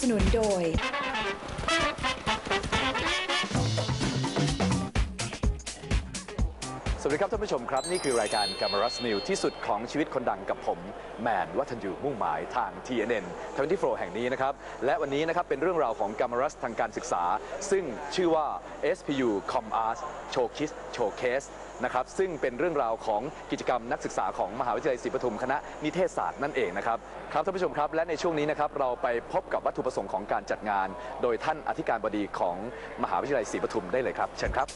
สนุนโดย สวัสดีครับท่านผู้ชมครับ นี่คือรายการ g a m a r a s New ที่สุดของชีวิตคนดังกับผม แมนวัฒนยูมุ่งหมายทาง TNN 24แห่งนี้นะครับ และวันนี้นะครับ เป็นเรื่องราวของ g a m a r a s ทางการศึกษา ซึ่งชื่อว่า SPU Com Arts Showcase Showcase นะครับซึ่งเป็นเรื่องราวของกิจกรรมนักศึกษาของมหาวิทยาลัยศรีปทุมคณะนิเทศศาสตร์นั่นเองนะครับครับท่านผู้ชมครับและในช่วงนี้นะครับเราไปพบกับวัตถุประสงค์ของการจัดงาน โดยท่านอธิการบดีของมหาวิทยาลัยศรีปทุมได้เลยครับเชิญครับ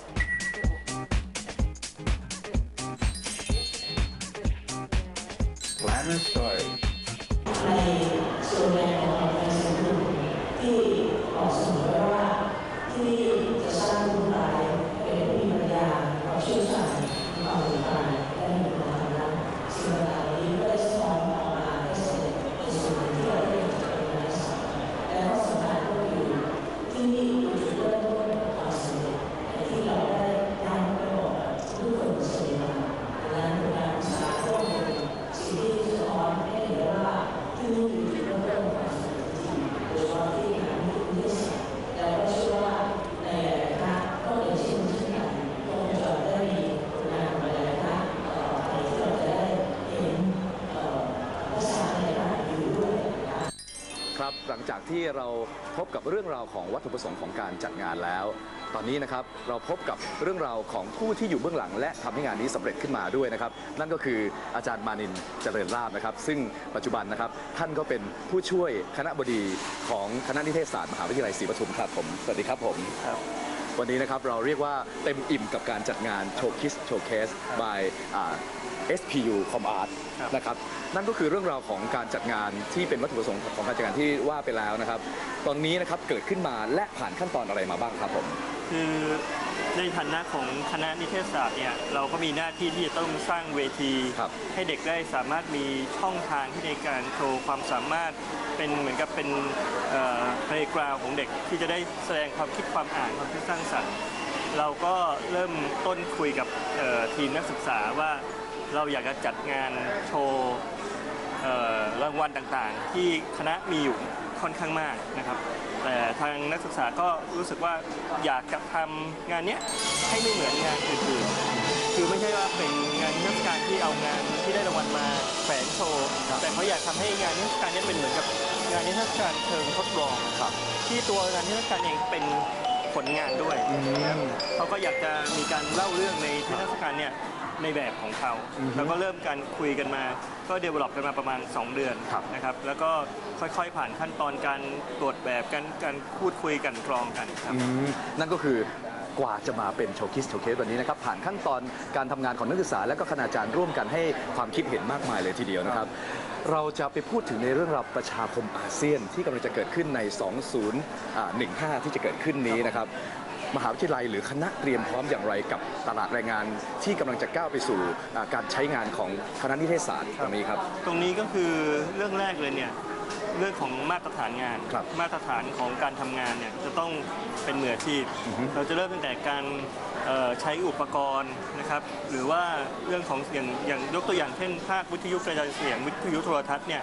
Glamour Story ในส่วนของ ที่เราพบกับเรื่องราวของวัตถุประสงค์ของการจัดงานแล้ว ตอนนี้นะครับเราพบกับเรื่องราวของผู้ที่อยู่เบื้องหลัง และทำให้งานนี้สำเร็จขึ้นมาด้วยนะครับ นั่นก็คืออาจารย์มานินเจริญราบนะครับ ซึ่งปัจจุบันนะครับท่านก็เป็นผู้ช่วยคณะบดีของคณะนิเทศศาสตร์มหาวิทยาลัยศรีปทุมครับผมสวัสดีครับผม วันนี้นะครับเราเรียกว่าเต็มอิ่มกับการจัดงานโชว์คิสโชว์เคส by อ่า SPU Com Art นะครับนั่นก็คือเรื่องราวของการจัดงานที่เป็นวัตถุประสงค์ของการจัดงานที่ว่าไปแล้วนะครับ ตอนนี้นะครับเกิดขึ้นมาและผ่านขั้นตอนอะไรมาบ้างครับผม คือ ในฐานะของคณะนิเทศศาสตร์เนี่ยเราก็มีหน้าที่ที่จะต้องสร้างเวที ครับ ให้เด็กได้สามารถมีช่องทางที่ในการโชว์ความสามารถเป็นเหมือนกับเป็นเพลย์กราวของเด็กที่จะได้แสดงความคิดความอ่านความคิดสร้างสรรค์ เราก็เริ่มต้นคุยกับเอ่อทีมนักศึกษาว่าเราอยากจะจัดงานโชว์เอ่อรางวัลต่างๆ ที่คณะมีอยู่ค่อนข้างมากนะครับ แต่ทางนักศึกษาก็รู้สึกว่าอยากจะทำงานเนี้ยให้ไม่เหมือนงานอื่นๆ คือไม่ใช่ว่าเป็นงานนิทรรศการที่เอางานที่ได้รางวัลมาแฝงโชว์ แต่เขาอยากทำให้งานนิทรรศการเนี้เป็นเหมือนกับงานนิทรรศการเชิงทดลองครับ ที่ตัวงานนิทรรศการเองเป็นผลงานด้วยนะครับเขาก็อยากจะมีการเล่าเรื่องในนิทรรศการเนี่ย ในแบบของเขาแล้วก็เริ่มการคุยกันมา ก็เดเวล็อปกันมาประมาณ 2 เดือนครับ นะครับแล้วก็ค่อยๆผ่านขั้นตอนการตรวจแบบการการพูดคุยกันกรองกันครับ อืมนั่นก็คือกว่าจะมาเป็นโชว์คิสโชว์เคสวันนี้นะครับ ผ่านขั้นตอนการทำงานของนักศึกษา และก็คณาจารย์ร่วมกันให้ความคิดเห็นมากมายเลยทีเดียวนะครับ เราจะไปพูดถึงในเรื่องราวประชาคมอาเซียนที่กำลังจะเกิดขึ้นใน 2015 ที่จะเกิดขึ้นนี้นะครับ มหาวิทยาลัย หรือคณะเตรียมพร้อมอย่างไรกับตลาดแรงงานที่กำลังจะก้าวไปสู่อ่าการใช้งานของคณะนิเทศศาสตร์ตรงนี้ครับ ตรงนี้ก็คือเรื่องแรกเลยเนี่ยเรื่องของมาตรฐานงานครับมาตรฐานของการทำงานเนี่ยจะต้องเป็นมืออาชีพ เราจะเริ่มตั้งแต่การเอ่อใช้อุปกรณ์นะครับ หรือว่าเรื่องของอย่างอย่างยกตัวอย่างเช่นภาควิทยุกระจายเสียงวิทยุโทรทัศน์เนี่ย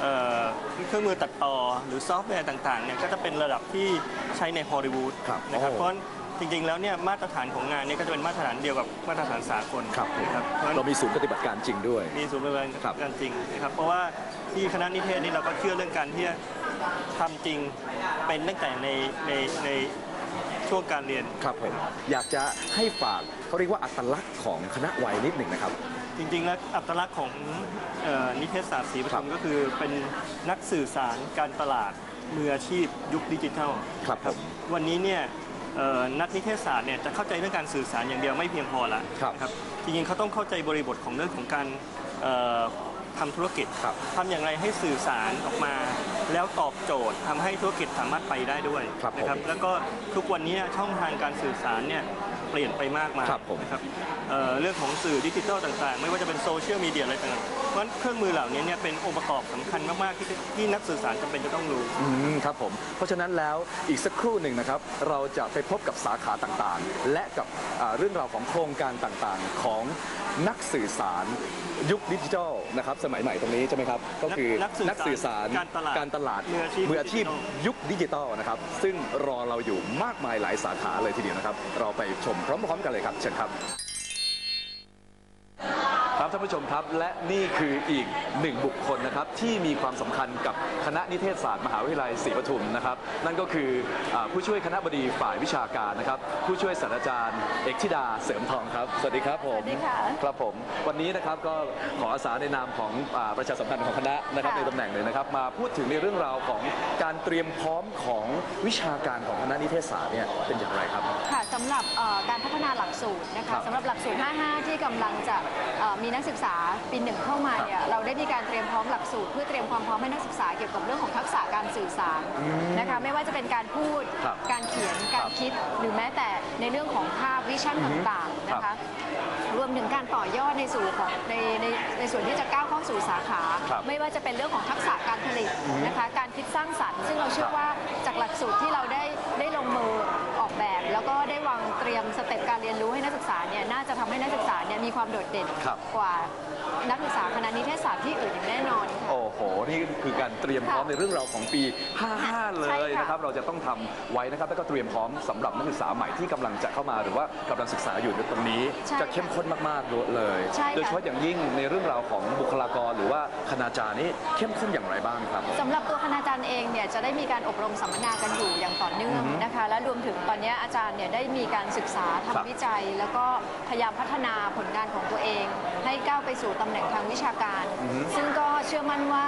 เอ่อเครื่องมือตัดต่อหรือซอฟต์แวร์ต่างๆเนี่ยก็จะเป็นระดับที่ใช้ในฮอลลีวูดครับนะครับโอ้ เพราะฉะนั้นจริงๆแล้วเนี่ยมาตรฐานของงานเนี่ยก็จะเป็นมาตรฐานเดียวกับมาตรฐานสากลครับนะครับเพราะฉะนั้น เรามีศูนย์ปฏิบัติการจริงด้วย มีศูนย์บริการครับการจริงนะครับ เพราะว่าที่คณะนิเทศนี่เราก็เชื่อเรื่องการที่จะทำจริงเป็นตั้งแต่ในในในช่วงการเรียน ครับผม อยากจะให้ฝากเขาเรียกว่าอัตลักษณ์ของคณะวัยนิดหนึ่งนะครับ จริงๆแล้วอัตลักษณ์ของเอ่อนิเทศศาสตร์ศรีปครัทุบมก็คือเป็นนักสื่อสารการตลาดมืออาชีพยุคดิจิทัลครับผมวันนี้เนี่ยเอ่อนักนิเทศศาสตร์เนี่ยจะเข้าใจเรื่องการสื่อสารอย่างเดียวไม่เพียงพอละครับ นะครับจริงๆเขาต้องเข้าใจบริบทของเรื่องของการเอ่อทำธุรกิจครับ ทำอย่างไรให้สื่อสารออกมา แล้วตอบโจทย์ทำให้ธุรกิจสามารถไปได้ด้วยครับนะผมแล้วก็ทุกวันนี้ช่องทางการสื่อสารเนี่ย เปลี่ยนไปมากมายครับผม นะครับเอ่อเรื่องของสื่อดิจิทัลต่างๆ ไม่ว่าจะเป็นโซเชียลมีเดียอะไรต่างๆ เพราะฉะนั้นเครื่องมือเหล่านี้เนี่ยเป็นองค์ประกอบสำคัญมากๆที่ที่นักสื่อสารจำเป็นจะต้องรู้ อืมครับผม เพราะฉะนั้นแล้วอีกสักครู่หนึ่งนะครับ เราจะไปพบกับสาขาต่างๆ และกับอ่าเรื่องราวของโครงการต่างๆ ของนักสื่อสารยุคดิจิทัลนะครับสมัยใหม่ตรงนี้ใช่ไหมครับ ก็คือนักสื่อสารการตลาดการตลาดมืออาชีพ มืออาชีพยุคดิจิตอลนะครับ ซึ่งรอเราอยู่มากมายหลายสาขาเลยทีเดียวนะครับ เราไปชมพร้อมๆกันเลยครับเชิญครับ ครับท่านผู้ชมครับและนี่คืออีกหนึ่งบุคคลนะครับที่มีความสำคัญกับคณะนิเทศศาสตร์มหาวิทยาลัยศรีปทุมนะครับ นั่นก็คืออาผู้ช่วยคณะบดีฝ่ายวิชาการนะครับ ผู้ช่วยศาสตราจารย์ เอกธิดาเสริมทองครับ สวัสดีครับผมสวัสดีค่ะครับผม วันนี้นะครับก็ขออาสาในนามของอาประชาสัมพันธ์ของคณะนะครับค่ะในตำแหน่งเลยนะครับ มาพูดถึงในเรื่องราวของการเตรียมพร้อมของวิชาการของคณะนิเทศศาสตร์เนี่ยเป็นอย่างไรครับค่ะ สำหรับเอ่อการพัฒนาหลักสูตรนะครัคะบสำหรับหลักสูตร 55 ที่กำลังจะเอ่อมีนักศึกษาปีหนึ่งเข้ามาเนี่ยเราได้มีการเตรียมพร้อมหลักสูตร เพื่อเตรียมความพร้อมให้นักศึกษาเกี่ยวกับเรื่องของทักษะการสื่อสารนะคะไม่ว่าจะเป็นการพูดครับการเขียนการคิด หรือแม้แต่ในเรื่องของภาพวิชั่นต่างๆนะครัคะบรวมถึงการต่อยอดในสู่ของในในในส่วนที่จะก้าวเข้าสู่สาขาครับไม่ว่าจะเป็นเรื่องของทักษะการผลิตนะคะการคิดสร้างสรรค์ ซึ่งเราเชื่อว่าจากหลักสูตรที่เราได้ได้ลงมือออกแบบ แล้วก็ได้วา งเตรียมสเต็ปการเรียนรู้ให้นักศึกษาเนี่ยน่าจะทำให้นักศึกษาเนี่ยมีความโดดเด่นครับ กว่า นักศึกษาคณะนิเทศศาสตร์ที่อื่นอย่างแน่นอนค่ะ โอ้โห นี่คือการเตรียมพร้อมค่ะในเรื่องราวของปี 55 เลใช่ยค่ะ นะครับ เราจะต้องทำไว้นะครับ แล้วก็เตรียมพร้อมสำหรับนักศึกษาใหม่ที่กำลังจะเข้ามาหรือว่ากำลังศึกษาอยู่ในตรงนี้ ใช่จะเข้มข้นมากๆเลย ใช่ค่ะ โดยเฉพาะอย่างยิ่งในเรื่องราวของบุคลากรหรือว่าคณาจารย์นี่เข้มข้นอย่างไรบ้างครับ สำหรับตัวคณาจารย์เองเนี่ยจะได้มีการอบรมสัมมนากันอยู่อย่างต่อเนื่องนะคะ และรวมถึงตอนนี้อาจารย์เนี่ยได้มีการศึกษาครับทำวิจัย แล้วก็พยายามพัฒนาผลงานของตัวเอง ให้ก้าวไปสู่ตำแหน่งทางวิชาการ ซึ่งก็เชื่อมั่นว่า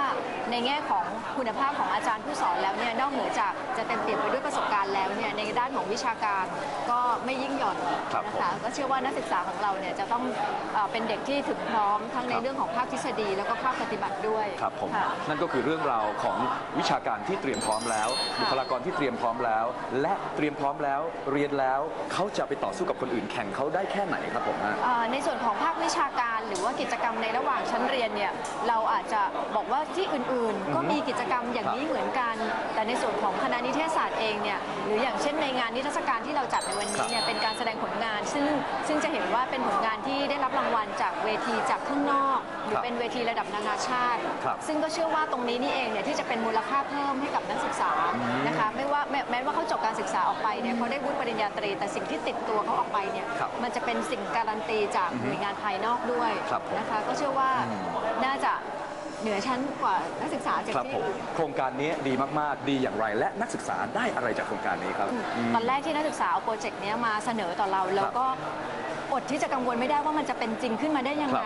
ในแง่ของคุณภาพของอาจารย์ผู้สอนแล้วเนี่ยนอกเหนือจากจะเต็มเปี่ยมไปด้วยประสบการณ์แล้วเนี่ยในด้านของวิชาการก็ไม่ยิ่งหย่อนครับนะคะก็เชื่อว่านักศึกษาของเราเนี่ยจะต้องเอ่อเป็นเด็กที่ถึงพร้อมทั้งในครับเรื่องของภาคทฤษฎีแล้วก็ภาคปฏิบัติด้วยครับผมค่ะนั่นก็คือเรื่องราวของวิชาการที่เตรียมพร้อมแล้วค่ะบุคลากรที่เตรียมพร้อมแล้ว และเตรียมพร้อมแล้วเรียนแล้วเขาจะไปต่อสู้กับคนอื่นแข่งเขาได้แค่ไหนครับผมฮะเอ่อในส่วนของภาควิชาการหรือว่ากิจกรรมในระหว่างชั้นเรียนเนี่ยเราอาจจะบอกว่าที่อื่นๆ ก็มีกิจกรรมอย่างนี้เหมือนกัน แต่ในส่วนของคณะนิเทศศาสตร์เองเนี่ยหรืออย่างเช่นในงานนิทรรศการที่เราจัดในวันนี้เนี่ยเป็นการแสดงผลงาน ซึ่งซึ่งจะเห็นว่าเป็นผลงานที่ได้ ทีจากข้างนอก หรือเป็นเวทีระดับนานาชาติ ครับซึ่งก็เชื่อว่าตรงนี้นี่เองเนี่ยที่จะเป็นมูลค่าเพิ่มให้กับนักศึกษานะคะไม่ว่าแม้แม้ว่าเขาจบการศึกษาออกไปเนี่ยเขาได้วุฒิปริญญาตรี แต่สิ่งที่ติดตัวเขาออกไปเนี่ยครับมันจะเป็นสิ่งการันตีจากหน่วยงานภายนอกด้วยครับผมนะคะ ก็เชื่อว่าน่าจะเหนือชั้นกว่านักศึกษาจากครับที่ผม อื่น โครงการนี้ดีมาก ๆ ดีอย่างไร และนักศึกษาได้อะไรจากโครงการนี้ครับ ตอนแรกที่นักศึกษาเอาโปรเจกต์เนี้ยมาเสนอต่อเรา แล้วก็ อดที่จะกังวลไม่ได้ว่ามันจะเป็นจริงขึ้นมาได้ยังไง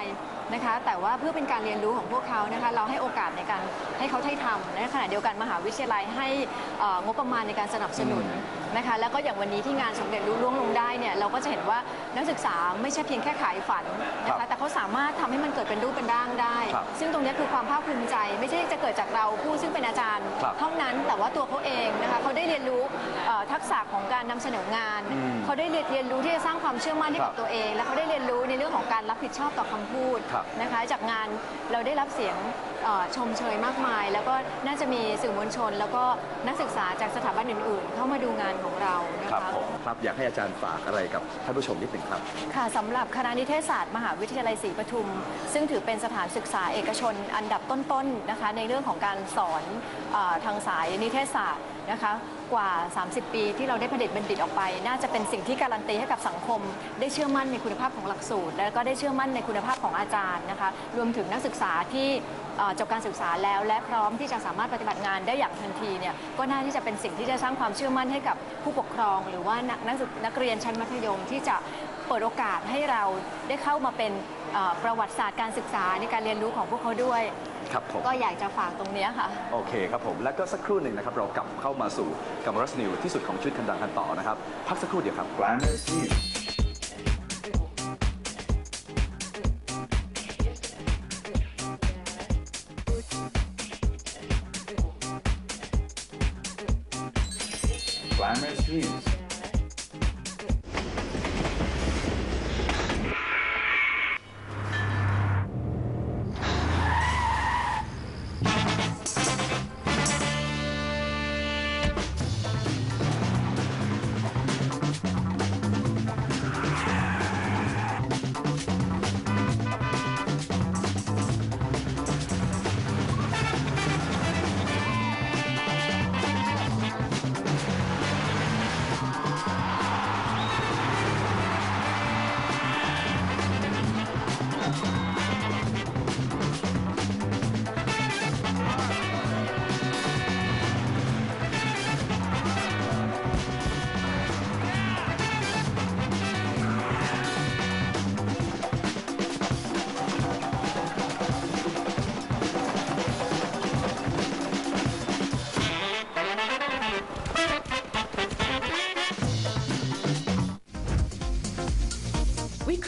นะคะ แต่ว่าเพื่อเป็นการเรียนรู้ของพวกเขานะคะ เราให้โอกาสในการให้เขาได้ทำในขณะเดียวกันมหาวิทยาลัยให้เอ่องบประมาณในการสนับสนุนนะคะ แล้วก็อย่างวันนี้ที่งานสมเด็จรุ่ล่วงลงได้เนี่ยเราก็จะเห็นว่านักศึกษาไม่ใช่เพียงแค่ขายฝันนะครัคะ บแต่เขาสามารถทำให้มันเกิดเป็นรูปเป็นร่างได้ ครับซึ่งตรงนี้คือความภาคภูมิใจ ไม่ใช่จะเกิดจากเราผู้ซึ่งเป็นอาจารย์ ครับเท่านั้นแต่ว่าตัวเขาเองนะคะเขาได้เรียนรู้เอ่อทักษะของการนำเสนองาน อืมเขาได้เรียนเรียนรู้ที่จะสร้างความเชื่อมั่นให้ครักับบตัวเอง และเขาได้เรียนรู้ในเรื่องของการรับผิดชอบต่อคำพูด ครับนะคะ จากงานเราได้รับเสียงเอ่อชมเชยมากมาย แล้วก็น่าจะมีสื่อมวลชน แล้วก็นักศึกษาจากสถาบันอื่น ๆ เข้ามาดูงานของเรานะครับคะผมครับอยากให้อาจารย์ฝากอะไรกับท่านผู้ชมนิดหนึ่งครับค่ะสำหรับคณะนิเทศศาสตร์มหาวิทยาลัยศรีปทุม ซึ่งถือเป็นสถานศึกษาเอกชนอันดับต้น ๆ นะคะ ในเรื่องของการสอนเออทางสายนิเทศศาสตร์นะคะ กว่า 30 ปีที่เราได้ผลิตบัณฑิตออกไป น่าจะเป็นสิ่งที่การันตีให้กับสังคม ได้เชื่อมั่นในคุณภาพของหลักสูตร แล้วก็ได้เชื่อมั่นในคุณภาพของอาจารย์นะคะรวมถึงนักศึกษาที่จบการศึกษาแล้ว และพร้อมที่จะสามารถปฏิบัติงานได้อย่างทันทีเนี่ยก็น่าที่จะเป็นสิ่งที่จะสร้างความเชื่อมั่นให้กับผู้ปกครอง หรือว่านักนักศึกนักเรียนชั้นมัธยมที่จะเปิดโอกาสให้เราได้เข้ามาเป็น เอ่อประวัติศาสตร์การศึกษาในการเรียนรู้ของพวกเขาด้วย ครับผม ก็อยากจะฝากตรงเนี้ยค่ะ โอเคครับผม แล้วก็สักครู่หนึ่งนะครับ เรากลับเข้ามาสู่กัมรัสนิวที่สุดของชุดคันดังกันต่อนะครับ พักสักครู่เดียวครับ Glamour News. Glamorous News.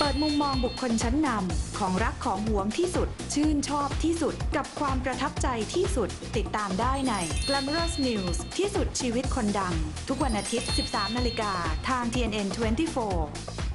เปิดมุมมองบุคคลชั้นนำของรักของหวงที่สุด ชื่นชอบที่สุดกับความประทับใจที่สุด ติดตามได้ใน Glamorous News ที่สุดชีวิตคนดัง ทุกวันอาทิตย์ 13 นาฬิกาทาง TNN 24